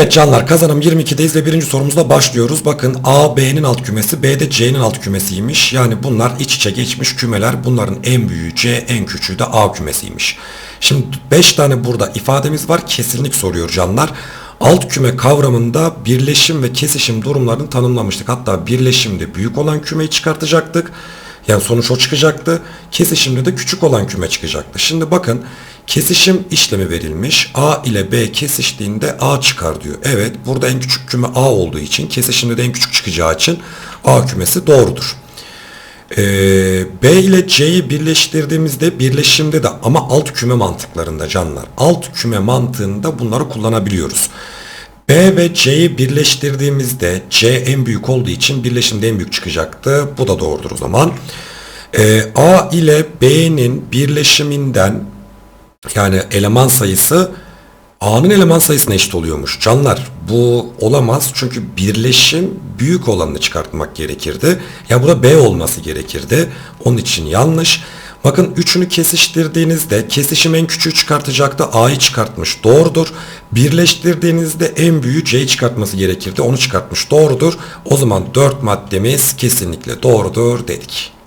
Evet canlar kazanım 22'deyiz ve birinci sorumuzla başlıyoruz. Bakın A B'nin alt kümesi B de C'nin alt kümesiymiş. Yani bunlar iç içe geçmiş kümeler. Bunların en büyüğü C en küçüğü de A kümesiymiş. Şimdi 5 tane burada ifademiz var. Kesinlik soruyor canlar. Alt küme kavramında birleşim ve kesişim durumlarını tanımlamıştık. Hatta birleşimde büyük olan kümeyi çıkartacaktık. Yani sonuç o çıkacaktı. Kesişimde de küçük olan küme çıkacaktı. Şimdi bakın kesişim işlemi verilmiş. A ile B kesiştiğinde A çıkar diyor. Evet burada en küçük küme A olduğu için kesişimde de en küçük çıkacağı için A kümesi doğrudur. Ee, B ile C'yi birleştirdiğimizde birleşimde de ama alt küme mantıklarında canlar. Alt küme mantığında bunları kullanabiliyoruz. B ve C'yi birleştirdiğimizde C en büyük olduğu için birleşimde en büyük çıkacaktı. Bu da doğrudur o zaman. Ee, A ile B'nin birleşiminden yani eleman sayısı A'nın eleman sayısına eşit oluyormuş. Canlar bu olamaz çünkü birleşim büyük olanını çıkartmak gerekirdi. Ya burada B olması gerekirdi. Onun için yanlış. Bakın üçünü kesiştirdiğinizde kesişim en küçüğü çıkartacaktı. A'yı çıkartmış. Doğrudur. Birleştirdiğinizde en büyüğü C'yi çıkartması gerekirdi. Onu çıkartmış. Doğrudur. O zaman 4 maddemiz kesinlikle doğrudur dedik.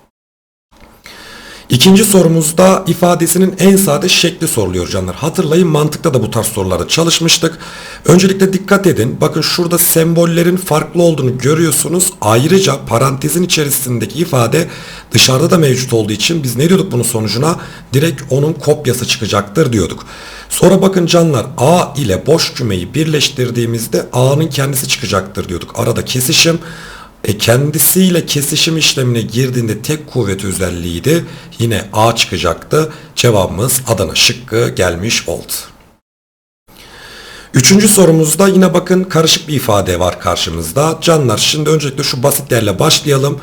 İkinci sorumuzda ifadesinin en sade şekli soruluyor canlar. Hatırlayın mantıkta da bu tarz sorularda çalışmıştık. Öncelikle dikkat edin. Bakın şurada sembollerin farklı olduğunu görüyorsunuz. Ayrıca parantezin içerisindeki ifade dışarıda da mevcut olduğu için biz ne diyorduk bunun sonucuna? Direkt onun kopyası çıkacaktır diyorduk. Sonra bakın canlar A ile boş kümeyi birleştirdiğimizde A'nın kendisi çıkacaktır diyorduk. Arada kesişim. E kendisiyle kesişim işlemine girdiğinde tek kuvvet özelliğiydi. Yine A çıkacaktı. Cevabımız Adana şıkkı gelmiş oldu. Üçüncü sorumuzda yine bakın karışık bir ifade var karşımızda. Canlar şimdi öncelikle şu basitlerle başlayalım.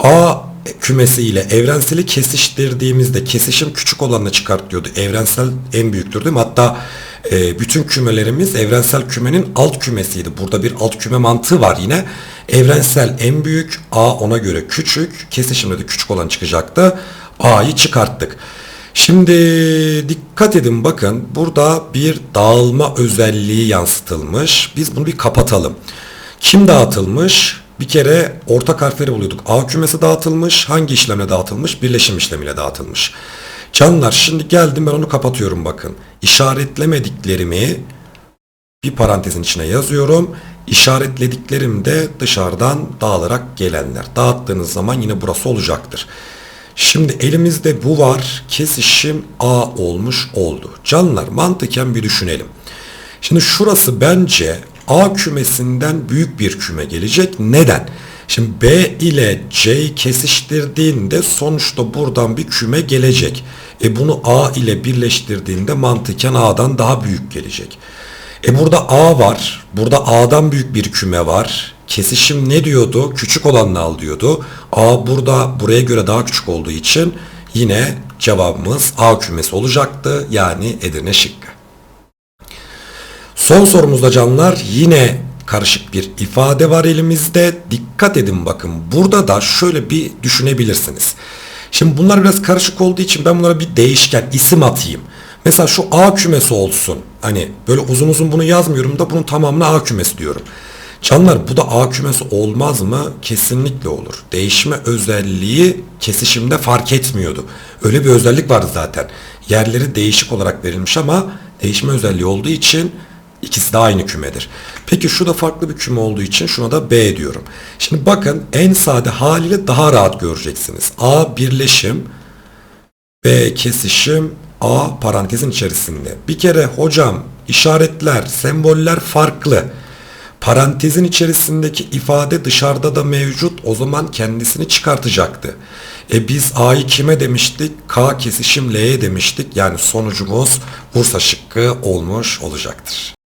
A kümesi ile evrenseli kesiştirdiğimizde kesişim küçük olanını çıkartıyordu. Evrensel en büyüktür değil mi? Hatta e, bütün kümelerimiz evrensel kümenin alt kümesiydi. Burada bir alt küme mantığı var yine. Evrensel en büyük, A ona göre küçük, kesişimde de küçük olan çıkacaktı. A'yı çıkarttık. Şimdi dikkat edin bakın burada bir dağılma özelliği yansıtılmış. Biz bunu bir kapatalım. Kim dağıtılmış? Bir kere ortak harfleri buluyorduk. A kümesi dağıtılmış. Hangi işlemle dağıtılmış? Birleşim işlemiyle dağıtılmış. Canlar şimdi geldim ben onu kapatıyorum bakın. İşaretlemediklerimi bir parantezin içine yazıyorum. İşaretlediklerim de dışarıdan dağılarak gelenler. Dağıttığınız zaman yine burası olacaktır. Şimdi elimizde bu var. Kesişim A olmuş oldu. Canlar mantıken bir düşünelim. Şimdi şurası bence A kümesinden büyük bir küme gelecek. Neden? Şimdi B ile C'yi kesiştirdiğinde sonuçta buradan bir küme gelecek. E bunu A ile birleştirdiğinde mantıken A'dan daha büyük gelecek. E burada A var. Burada A'dan büyük bir küme var. Kesişim ne diyordu? Küçük olanını al diyordu. A burada buraya göre daha küçük olduğu için yine cevabımız A kümesi olacaktı. Yani Edirne şıkkı. Son sorumuzda canlar yine karışık bir ifade var elimizde. Dikkat edin bakın burada da şöyle bir düşünebilirsiniz. Şimdi bunlar biraz karışık olduğu için ben bunlara bir değişken isim atayım. Mesela şu A kümesi olsun. Hani böyle uzun uzun bunu yazmıyorum da bunun tamamına A kümesi diyorum. Canlar bu da A kümesi olmaz mı? Kesinlikle olur. Değişme özelliği kesişimde fark etmiyordu. Öyle bir özellik vardı zaten. Yerleri değişik olarak verilmiş ama değişme özelliği olduğu için ikisi de aynı kümedir. Peki şu da farklı bir küme olduğu için şuna da B diyorum. Şimdi bakın en sade haliyle daha rahat göreceksiniz. A birleşim, B kesişim, A parantezin içerisinde. Bir kere hocam işaretler, semboller farklı. Parantezin içerisindeki ifade dışarıda da mevcut. O zaman kendisini çıkartacaktı. E biz A'yı kime demiştik? K kesişim L'ye demiştik. Yani sonucumuz Bursa şıkkı olmuş olacaktır.